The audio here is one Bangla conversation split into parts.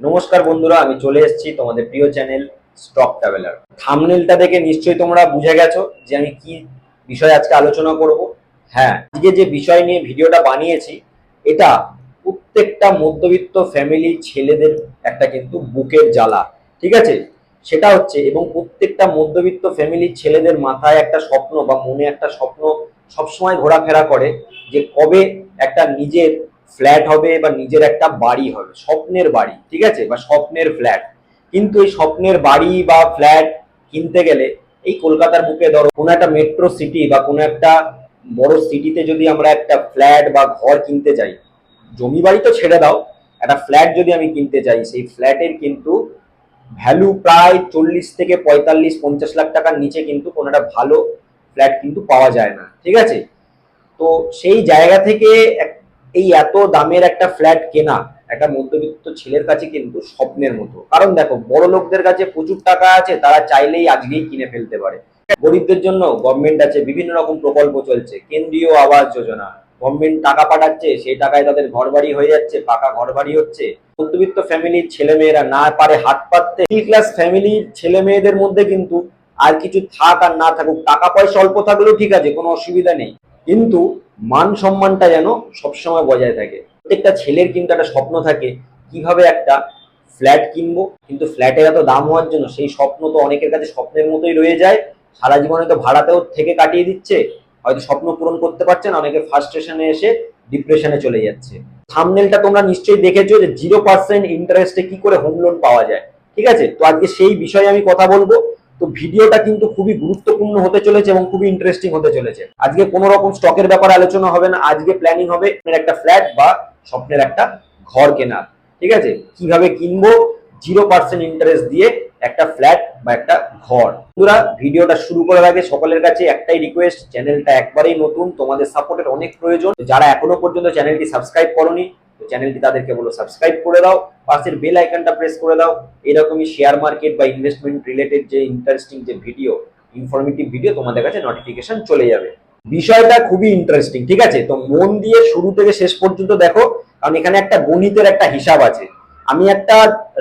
নমস্কার বন্ধুরা, আমি চলে এসেছি তোমাদের প্রিয় চ্যানেল স্টক ট্রাভেলার থামনেলটা দেখে নিশ্চয়ই তোমরা বুঝে গেছো যে আমি কি বিষয়ে আজকে আলোচনা করব। হ্যাঁ আজকে যে বিষয় নিয়ে ভিডিওটা বানিয়েছি, এটা প্রত্যেকটা মধ্যবিত্ত ফ্যামিলি ছেলেদের একটা কিন্তু বুকের জ্বালা, ঠিক আছে? সেটা হচ্ছে এবং প্রত্যেকটা মধ্যবিত্ত ফ্যামিলির ছেলেদের মাথায় একটা স্বপ্ন বা মনে একটা স্বপ্ন সবসময় ঘোরাফেরা করে যে কবে একটা নিজের ফ্ল্যাট হবে বা নিজের একটা বাড়ি হবে, স্বপ্নের বাড়ি, ঠিক আছে? বা স্বপ্নের ফ্ল্যাট। কিন্তু এই স্বপ্নের বাড়ি বা ফ্ল্যাট কিনতে গেলে এই কলকাতার বুকে ধরো, কোনো একটা মেট্রো সিটি বা কোনো একটা বড় সিটিতে যদি আমরা একটা ফ্ল্যাট বা ঘর কিনতে যাই, জমি বাড়ি তো ছেড়ে দাও, একটা ফ্ল্যাট যদি আমি কিনতে চাই সেই ফ্ল্যাটের কিন্তু ভ্যালু প্রায় চল্লিশ থেকে পঁয়তাল্লিশ, পঞ্চাশ লাখ টাকার নিচে কিন্তু কোনো একটা ভালো ফ্ল্যাট কিন্তু পাওয়া যায় না, ঠিক আছে? তো সেই জায়গা থেকে এই এত দামের একটা ফ্ল্যাট কেনা, একটা মধ্যবিত্ত ছেলের কাছে কিন্তু স্বপ্নের মতো। কারণ দেখো, বড় লোকদের কাছে প্রচুর টাকা আছে, তারা চাইলেই আজকেই কিনে ফেলতে পারে। গরিবদের জন্য গভর্নমেন্ট আছে, বিভিন্ন রকম প্রকল্প চলছে, কেন্দ্রীয় আবাস যোজনা। গভর্নমেন্ট টাকা পাঠাচ্ছে, সেই টাকায় তাদের ঘর বাড়ি হয়ে যাচ্ছে পাকা ঘর বাড়ি হচ্ছে। মধ্যবিত্ত ফ্যামিলির ছেলে মেয়েরা না পারে হাত পাততে। মিডল ক্লাস ফ্যামিলির ছেলে মেয়েদের মধ্যে কিন্তু আর কিছু থাক আর না থাকুক, টাকা পয়সা অল্প থাকলেও ঠিক আছে, কোনো অসুবিধা নেই। কিন্তু মান সম্মানটা যেন সবসময় বজায় থাকে। প্রত্যেকটা ছেলের কিন্তু একটা স্বপ্ন থাকে, কীভাবে একটা ফ্ল্যাট কিনবো? কিন্তু ফ্ল্যাটের এত দাম হওয়ার জন্য সেই স্বপ্ন তো অনেকের কাছে স্বপ্নের মতোই রয়ে যায়। সারা জীবনে তো ভাড়াতেও থেকে কাটিয়ে দিচ্ছে। হয়তো স্বপ্ন পূরণ করতে পারছে না, অনেকে ফার্স্ট স্টেশনে এসে ডিপ্রেশনে চলে যাচ্ছে। থামনেলটা তোমরা নিশ্চয়ই দেখেছ যে জিরো পার্সেন্ট ইন্টারেস্টে কি করে হোম লোন পাওয়া যায়। ঠিক আছে? তো আজকে সেই বিষয়ে আমি কথা বলব। তো ভিডিওটা কিন্তু খুবই গুরুত্বপূর্ণ হতে চলেছে এবং খুবই ইন্টারেস্টিং হতে চলেছে। আজকে কোনো রকম স্টকের ব্যাপারে আলোচনা হবে না, আজকে প্ল্যানিং হবে একটা ফ্ল্যাট বা স্বপ্নের একটা ঘর কেনার। ঠিক আছে? কীভাবে কিনবো? জিরো পার্সেন্ট ইন্টারেস্ট দিয়ে একটা ফ্ল্যাট বা একটা ঘর। বন্ধুরা, ভিডিওটা শুরু করার আগে সকলের কাছে একটাই রিকোয়েস্ট চ্যানেলটা একবারেই নতুন, তোমাদের সাপোর্টের অনেক প্রয়োজন। যারা এখনও পর্যন্ত চ্যানেলটি সাবস্ক্রাইব করনি চ্যানেলটি তাদেরকে বলো সাবস্ক্রাইব করে দাও, পাশের বেল আইকনটা প্রেস করে দাও। এরকমই শেয়ার মার্কেট বা ইনভেস্টমেন্ট রিলেটেড যে ইন্টারেস্টিং যে ভিডিও ইনফরমেটিভ ভিডিও তোমাদের কাছে নোটিফিকেশন চলে যাবে। বিষয়টা খুবই ইন্টারেস্টিং ঠিক আছে? তো মন দিয়ে শুরু থেকে শেষ পর্যন্ত দেখো, কারণ এখানে একটা গণিতের একটা হিসাব আছে। আমি একটা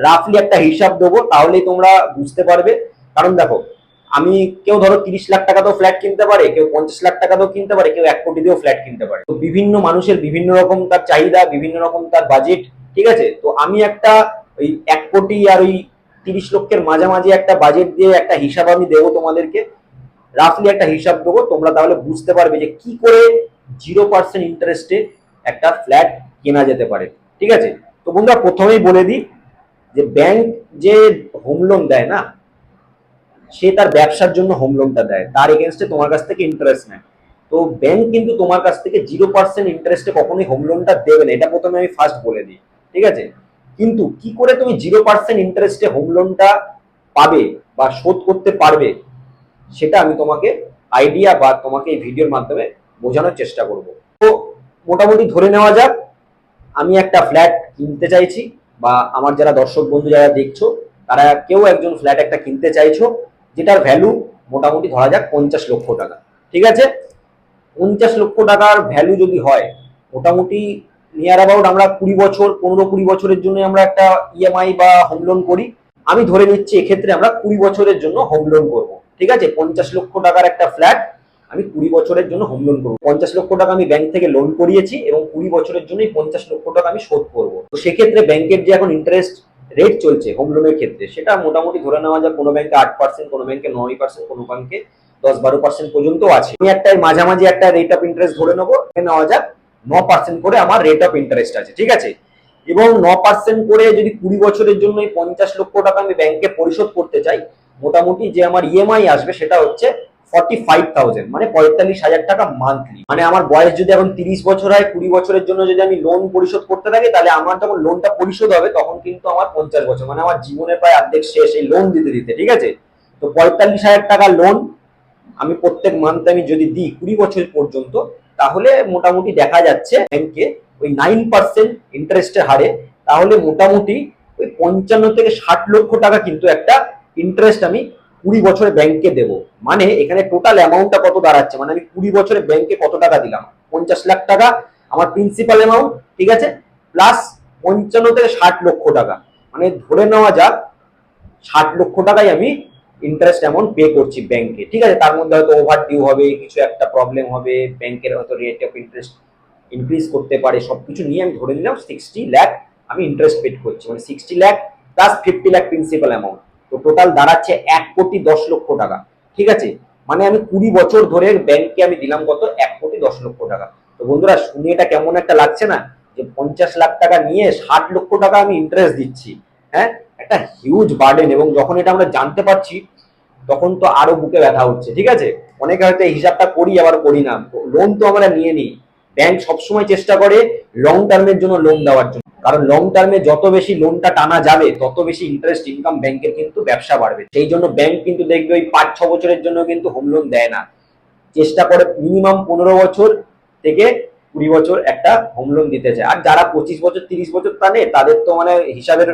রাফলি একটা হিসাব দেবো, তাহলেই তোমরা বুঝতে পারবে। কারণ দেখো আমি কেউ ধরো তিরিশ লাখ টাকাতেও ফ্ল্যাট কিনতে পারে, কেউ পঞ্চাশ লাখ টাকাতেও কিনতে পারে, কেউ এক কোটি দিয়েও ফ্ল্যাট কিনতে পারে। তো বিভিন্ন মানুষের বিভিন্ন রকম তার চাহিদা, বিভিন্ন রকম তার বাজেট ঠিক আছে? তো আমি একটা ওই এক কোটি আর ওই তিরিশ লক্ষের মাঝামাঝি একটা বাজেট দিয়ে একটা হিসাব আমি দেবো তোমাদেরকে। রাফলি একটা হিসাব দেবো, তোমরা তাহলে বুঝতে পারবে যে কি করে জিরো পার্সেন্ট ইন্টারেস্টে একটা ফ্ল্যাট কেনা যেতে পারে, ঠিক আছে? তো বন্ধুরা, প্রথমেই বলে দিই যে ব্যাংক যে হোম লোন দেয় না সে তার ব্যবসার জন্য হোম লোনটা দেয়। তার এগেনস্টে তোমার কাছ থেকে ইন্টারেস্ট নেয়। তো ব্যাংক কিন্তু তোমার কাছ থেকে জিরো পার্সেন্ট ইন্টারেস্টে কখনোই হোম লোনটা দেবে না। এটা প্রথমে আমি ফার্স্ট বলে দিই। ঠিক আছে? কিন্তু কি করে তুমি জিরো পার্সেন্ট ইন্টারেস্টে হোম লোনটা পাবে বা শোধ করতে পারবে, সেটা আমি তোমাকে আইডিয়া বা তোমাকে এই ভিডিওর মাধ্যমে বোঝানোর চেষ্টা করব। তো মোটামুটি ধরে নেওয়া যাক, আমি একটা ফ্ল্যাট কিনতে চাইছি বা আমার যারা দর্শক বন্ধু যারা দেখছ, তারা কেউ একজন ফ্ল্যাট একটা কিনতে চাইছো যেটার ভ্যালু মোটামুটি ধরা যাক পঞ্চাশ লক্ষ টাকা। ঠিক আছে? পঞ্চাশ লক্ষ টাকার ভ্যালু যদি হয়, মোটামুটি নিয়ার অ্যাবাউট আমরা কুড়ি বছর, পনেরো কুড়ি বছরের জন্য আমরা একটা ইএমআই বা হোম লোন করি। আমি ধরে নিচ্ছি এক্ষেত্রে আমরা কুড়ি বছরের জন্য হোম লোন করব। ঠিক আছে? পঞ্চাশ লক্ষ টাকার একটা ফ্ল্যাট আমি কুড়ি বছরের জন্য হোম লোন করব। পঞ্চাশ লক্ষ টাকা আমি ব্যাংক থেকে লোন করিয়েছি এবং কুড়ি বছরের জন্যই পঞ্চাশ লক্ষ টাকা আমি শোধ করব। তো সেক্ষেত্রে ব্যাংকের যে এখন ইন্টারেস্ট রেট চলছে হোম লোনের ক্ষেত্রে, সেটা মোটামুটি ধরে নেওয়া যায় কোনো ব্যাংকে আট পার্সেন্ট কোনো ব্যাংকে নয় পার্সেন্ট কোনো ব্যাংকে দশ বারো পার্সেন্ট পর্যন্ত আছে। আমি একটা এই মাঝামাঝি একটা রেট অফ ইন্টারেস্ট ধরে নেব নেওয়া যাক ন পার্সেন্ট করে আমার রেট অফ ইন্টারেস্ট আছে, ঠিক আছে? এবং ন পার্সেন্ট করে যদি কুড়ি বছরের জন্য পঞ্চাশ লক্ষ টাকা আমি ব্যাংকে পরিশোধ করতে চাই, মোটামুটি যে আমার ইএমআই আসবে সেটা হচ্ছে ফর্টি ফাইভ মানে পঁয়তাল্লিশ হাজার টাকা মান্থলি মানে আমার বয়স যদি এখন তিরিশ বছর হয়, কুড়ি বছরের জন্য যদি আমি লোন পরিশোধ করতে থাকি, তাহলে আমার যখন লোনটা পরিশোধ হবে, তখন কিন্তু আমার পঞ্চাশ বছর মানে আমার জীবনের প্রায় অর্ধেক শেষ এই লোন দিতে দিতে, ঠিক আছে? তো পঁয়তাল্লিশ হাজার টাকা লোন আমি প্রত্যেক মান্থে আমি যদি দিই কুড়ি বছর পর্যন্ত, তাহলে মোটামুটি দেখা যাচ্ছে ব্যাংকে ওই নাইন পার্সেন্ট ইন্টারেস্টের হারে, তাহলে মোটামুটি ওই পঞ্চান্ন থেকে ষাট লক্ষ টাকা কিন্তু একটা ইন্টারেস্ট আমি কুড়ি বছরে ব্যাংকে দেব। মানে এখানে টোটাল অ্যামাউন্টটা কত দাঁড়াচ্ছে? মানে আমি কুড়ি বছরে ব্যাংকে কত টাকা দিলাম? পঞ্চাশ লাখ টাকা, আমার প্রিন্সিপাল অ্যামাউন্ট ঠিক আছে? প্লাস পঞ্চান্ন থেকে ষাট লক্ষ টাকা। মানে ধরে নেওয়া যাক, ষাট লক্ষ টাকাই আমি ইন্টারেস্ট অ্যামাউন্ট পে করছি ব্যাংকে ঠিক আছে? তার মধ্যে হয়তো ওভার ডিউ হবে, কিছু একটা প্রবলেম হবে ব্যাংকের হয়তো রেট অফ ইন্টারেস্ট ইনক্রিজ করতে পারে সব কিছু নিয়ে আমি ধরে নিলাম সিক্সটি ল্যাক আমি ইন্টারেস্ট পেড করছি। মানে sixty lakh plus fifty lakh principal amount তো টোটাল দাঁড়াচ্ছে এক কোটি দশ লক্ষ টাকা। ঠিক আছে? মানে আমি কুড়ি বছর ধরে ব্যাংকে আমি দিলাম কত? এক কোটি দশ লক্ষ টাকা। তো বন্ধুরা, শুনে এটা কেমন একটা লাগছে না? যে পঞ্চাশ লাখ টাকা নিয়ে ষাট লক্ষ টাকা আমি ইন্টারেস্ট দিচ্ছি। হ্যাঁ? একটা হিউজ বার্ডেন এবং যখন এটা আমরা জানতে পারছি, তখন তো আরও বুকে ব্যথা হচ্ছে। ঠিক আছে? অনেকে হয়তো এই হিসাবটা করি, আবার করি না। লোন তো আমরা নিয়ে নিই। ব্যাংক সবসময় চেষ্টা করে লং টার্মের জন্য লোন দেওয়ার জন্য। কারণ লং টার্মে যত বেশি লোনটা টানা যাবে, তত বেশি ইন্টারেস্ট ইনকাম ব্যাংকের কিন্তু ব্যবসা বাড়বে। সেই জন্য ব্যাংক কিন্তু দেখবে ওই পাঁচ, ছ বছরের জন্য কিন্তু হোম লোন দেয় না। চেষ্টা করে মিনিমাম পনেরো বছর থেকে কুড়ি বছর একটা হোম লোন দিতে চায়। আর যারা পঁচিশ বছর, তিরিশ বছর টানে, তাদের তো মানে হিসাবের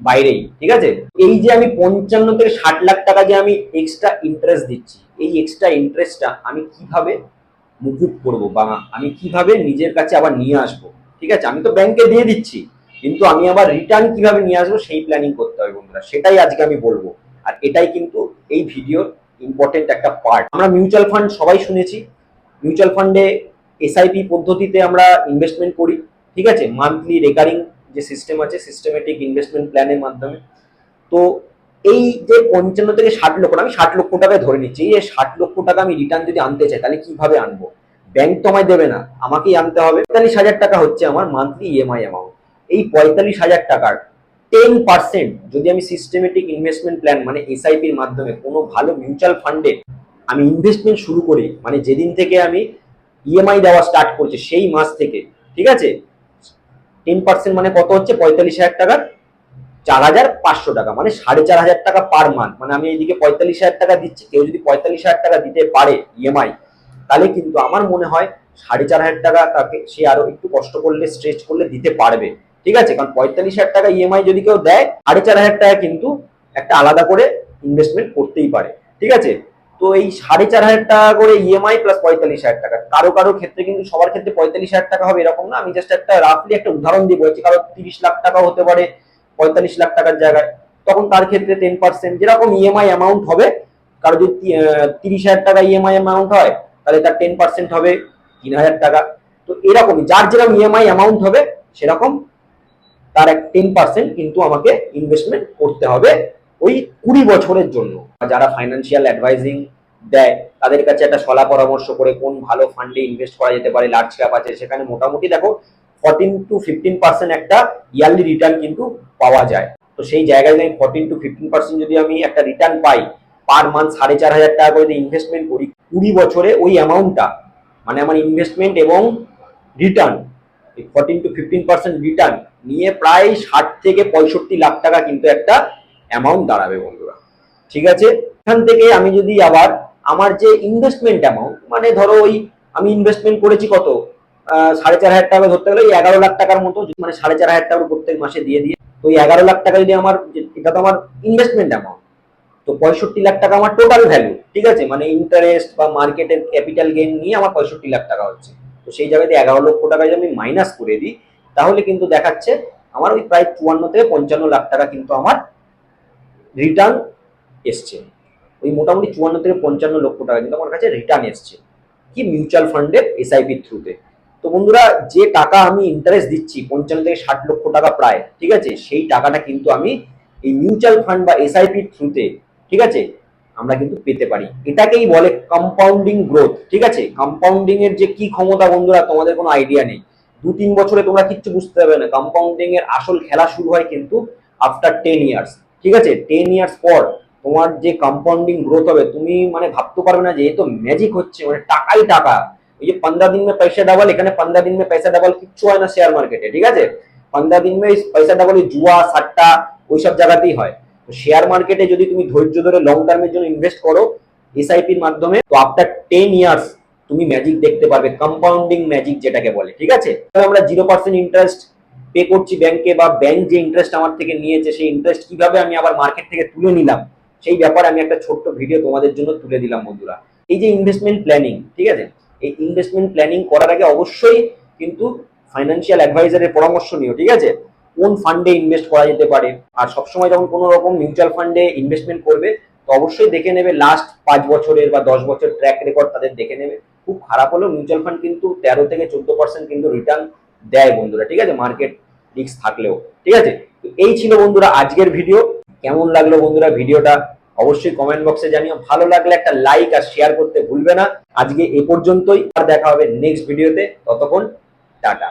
বাইরেই, ঠিক আছে? এই যে আমি পঞ্চান্ন থেকে ষাট লাখ টাকা যে আমি এক্সট্রা ইন্টারেস্ট দিচ্ছি, এই এক্সট্রা ইন্টারেস্টটা আমি কীভাবে মুকুব করব বা আমি কীভাবে নিজের কাছে আবার নিয়ে আসব? ঠিক আছে, আমি তো ব্যাংকে দিয়ে দিচ্ছি, কিন্তু আমি আবার রিটার্ন কীভাবে নিয়ে আসব সেই প্ল্যানিং করতে হবে বন্ধুরা, সেটাই আজকে আমি বলব। আর এটাই কিন্তু এই ভিডিওর ইম্পর্টেন্ট একটা পার্ট আমরা মিউচুয়াল ফান্ড সবাই শুনেছি মিউচুয়াল ফান্ডে এসআইপি পদ্ধতিতে আমরা ইনভেস্টমেন্ট করি, ঠিক আছে মান্থলি রেকারিং যে সিস্টেম আছে সিস্টেমেটিক ইনভেস্টমেন্ট প্ল্যানের মাধ্যমে। তো এই যে পঞ্চান্ন থেকে ষাট লক্ষ, আমি ষাট লক্ষ টাকায় ধরে নিচ্ছি, এই ষাট লক্ষ টাকা আমি রিটার্ন যদি আনতে চাই, তাহলে কীভাবে আনব? ব্যাংক তো আমায় দেবে না, আমাকেই আনতে হবে। পঁয়তাল্লিশ হাজার টাকা হচ্ছে আমার মান্থলি ইএমআই অ্যামাউন্ট এই পঁয়তাল্লিশ হাজার টাকার টেন পার্সেন্ট যদি আমি সিস্টেমেটিক ইনভেস্টমেন্ট প্ল্যান মানে এসআইপির মাধ্যমে কোনো ভালো মিউচুয়াল ফান্ডে আমি ইনভেস্টমেন্ট শুরু করি মানে যেদিন থেকে আমি ইএমআই দেওয়া স্টার্ট করছি, সেই মাস থেকে, ঠিক আছে? টেন পার্সেন্ট মানে কত হচ্ছে? পঁয়তাল্লিশ হাজার টাকার চার হাজার পাঁচশো টাকা মানে সাড়ে চার হাজার টাকা পার মান্থ মানে আমি এইদিকে পঁয়তাল্লিশ হাজার টাকা দিচ্ছি, কেউ যদি পঁয়তাল্লিশ হাজার টাকা দিতে পারে ইএমআই তাহলে কিন্তু আমার মনে হয় সাড়ে চার হাজার টাকা তাকে সে আরও একটু কষ্ট করলে স্ট্রেচ করলে দিতে পারবে। ঠিক আছে? কারণ পঁয়তাল্লিশ হাজার টাকা ইএমআই যদি কেউ দেয়, সাড়ে চার হাজার টাকা কিন্তু একটা আলাদা করে ইনভেস্টমেন্ট করতেই পারে। ঠিক আছে? তো এই সাড়ে চার হাজার টাকা করে ইএমআই প্লাস পঁয়তাল্লিশ হাজার টাকা, কারও কারও ক্ষেত্রে কিন্তু সবার ক্ষেত্রে পঁয়তাল্লিশ হাজার টাকা হবে এরকম না। আমি জাস্ট একটা রাফলি একটা উদাহরণ দিয়ে বলছি, কারও তিরিশ লাখ টাকা হতে পারে, পঁয়তাল্লিশ লাখ টাকার জায়গায়। তখন তার ক্ষেত্রে টেন পার্সেন্ট যেরকম ইএমআই অ্যামাউন্ট হবে, কারও যদি তিরিশ হাজার টাকা ইএমআই অ্যামাউন্ট হয় তাহলে তার টেন পার্সেন্ট হবে, তিন হাজার টাকা। তো এরকমই, যার যেরকম ইএমআই অ্যামাউন্ট হবে, সেরকম তার এক টেন পার্সেন্ট কিন্তু আমাকে ইনভেস্টমেন্ট করতে হবে ওই কুড়ি বছরের জন্য। যারা ফাইন্যান্সিয়াল অ্যাডভাইজিং দেয়, তাদের কাছে একটা সলা পরামর্শ করে কোন ভালো ফান্ডে ইনভেস্ট করা যেতে পারে লার্জ ক্যাপ আছে, সেখানে মোটামুটি দেখো ফর্টিন টু ফিফটিন পার্সেন্ট একটা ইয়ারলি রিটার্ন কিন্তু পাওয়া যায়। তো সেই জায়গায় আমি ফর্টিন টু ফিফটিন পার্সেন্ট যদি আমি একটা রিটার্ন পাই পার মান্থ সাড়ে চার হাজার টাকা করে ইনভেস্টমেন্ট করি কুড়ি বছরে ওই অ্যামাউন্টটা মানে আমার ইনভেস্টমেন্ট এবং return fourteen to fifteen percent return নিয়ে প্রায় ষাট থেকে পঁয়ষট্টি লাখ টাকা কিন্তু একটা অ্যামাউন্ট দাঁড়াবে বন্ধুরা। ঠিক আছে? এখান থেকে আমি যদি আবার আমার যে ইনভেস্টমেন্ট অ্যামাউন্ট মানে ধরো ওই আমি ইনভেস্টমেন্ট করেছি কত? সাড়ে চার হাজার টাকা ধরতে গেলে ওই এগারো লাখ টাকার মতো মানে সাড়ে চার হাজার টাকা প্রত্যেক মাসে দিয়ে দিয়ে, তো ওই এগারো লাখ টাকা যদি আমার এটা তো আমার ইনভেস্টমেন্ট অ্যামাউন্ট তো পঁয়ষট্টি লাখ টাকা আমার টোটাল ভ্যালু ঠিক আছে? মানে ইন্টারেস্ট বা মার্কেটের ক্যাপিটাল গেইন নিয়ে আমার পঁয়ষট্টি লাখ টাকা হচ্ছে। তো সেই জায়গাতে এগারো লক্ষ টাকা যদি আমি মাইনাস করে দিই, তাহলে কিন্তু দেখাচ্ছে আমার ওই প্রায় চুয়ান্ন থেকে পঞ্চান্ন লাখ টাকা কিন্তু আমার রিটার্ন এসছে। ওই মোটামুটি চুয়ান্ন থেকে পঞ্চান্ন লক্ষ টাকা কিন্তু আমার কাছে রিটার্ন এসছে। কি মিউচুয়াল ফান্ডের এসআইপির থ্রুতে তো? বন্ধুরা, যে টাকা আমি ইন্টারেস্ট দিচ্ছি, পঞ্চান্ন থেকে ষাট লক্ষ টাকা প্রায়, ঠিক আছে? সেই টাকাটা কিন্তু আমি এই মিউচুয়াল ফান্ড বা এসআইপির থ্রুতে ঠিক আছে আমরা কিন্তু পেতে পারি এটাকেই বলে কম্পাউন্ডিং গ্রোথ ঠিক আছে কম্পাউন্ডিং এর যে কি ক্ষমতা বন্ধুরা তোমাদের কোনো আইডিয়া নেই দু তিন বছরে তোমরা কিচ্ছু বুঝতে পারবে না কম্পাউন্ডিং এর আসল খেলা শুরু হয় কিন্তু আফটার টেন ইয়ার্স ঠিক আছে টেন ইয়ার্স পর তোমার যে কম্পাউন্ডিং গ্রোথ হবে তুমি মানে ভাবতে পারবে না যে এ তো ম্যাজিক হচ্ছে মানে টাকাই টাকা এই যে पंद्रह दिन में पैसा डबल এখানে पंद्रह दिन में पैसा डबल কিচ্ছু হয় না শেয়ার মার্কেটে ঠিক আছে पंद्रह दिन में पैसा डबल ওই জুয়া সাট্টা ওইসব জায়গাতেই হয় তো শেয়ার মার্কেটে যদি তুমি ধৈর্য ধরে লং টার্মের জন্য ইনভেস্ট করো এসআইপির মাধ্যমে, তো আফটার টেন ইয়ার্স তুমি ম্যাজিক দেখতে পারবে কম্পাউন্ডিং ম্যাজিক যেটাকে বলে, ঠিক আছে? আমরা জিরো পার্সেন্ট ইন্টারেস্ট পে করছি ব্যাংকে বা ব্যাংক যে ইন্টারেস্ট আমার থেকে নিয়েছে, সেই ইন্টারেস্ট কীভাবে আমি আবার মার্কেট থেকে তুলে নিলাম, সেই ব্যাপারে আমি একটা ছোট্ট ভিডিও তোমাদের জন্য তুলে দিলাম বন্ধুরা। এই যে ইনভেস্টমেন্ট প্ল্যানিং ঠিক আছে? এই ইনভেস্টমেন্ট প্ল্যানিং করার আগে অবশ্যই কিন্তু ফাইন্যান্সিয়াল অ্যাডভাইজারের পরামর্শ নিও, ঠিক আছে? কোন ফান্ডে ইনভেস্ট করা যেতে পারে? আর সবসময় যখন কোনো রকম মিউচুয়াল ফান্ডে ইনভেস্টমেন্ট করবে, তো অবশ্যই দেখে নেবে লাস্ট পাঁচ বছরের বা দশ বছর ট্র্যাক রেকর্ড তাদের দেখে নেবে। খুব খারাপ হলেও মিউচুয়াল ফান্ড কিন্তু তেরো থেকে চোদ্দ পার্সেন্ট কিন্তু রিটার্ন দেয় বন্ধুরা, ঠিক আছে? মার্কেট রিস্ক থাকলেও, ঠিক আছে? তো এই ছিল বন্ধুরা আজকের ভিডিও কেমন লাগল বন্ধুরা ভিডিওটা অবশ্যই কমেন্ট বক্সে জানিও। ভালো লাগলে একটা লাইক আর শেয়ার করতে ভুলবে না। আজকে এ পর্যন্তই আর দেখা হবে নেক্সট ভিডিওতে ততক্ষণ, টাটা।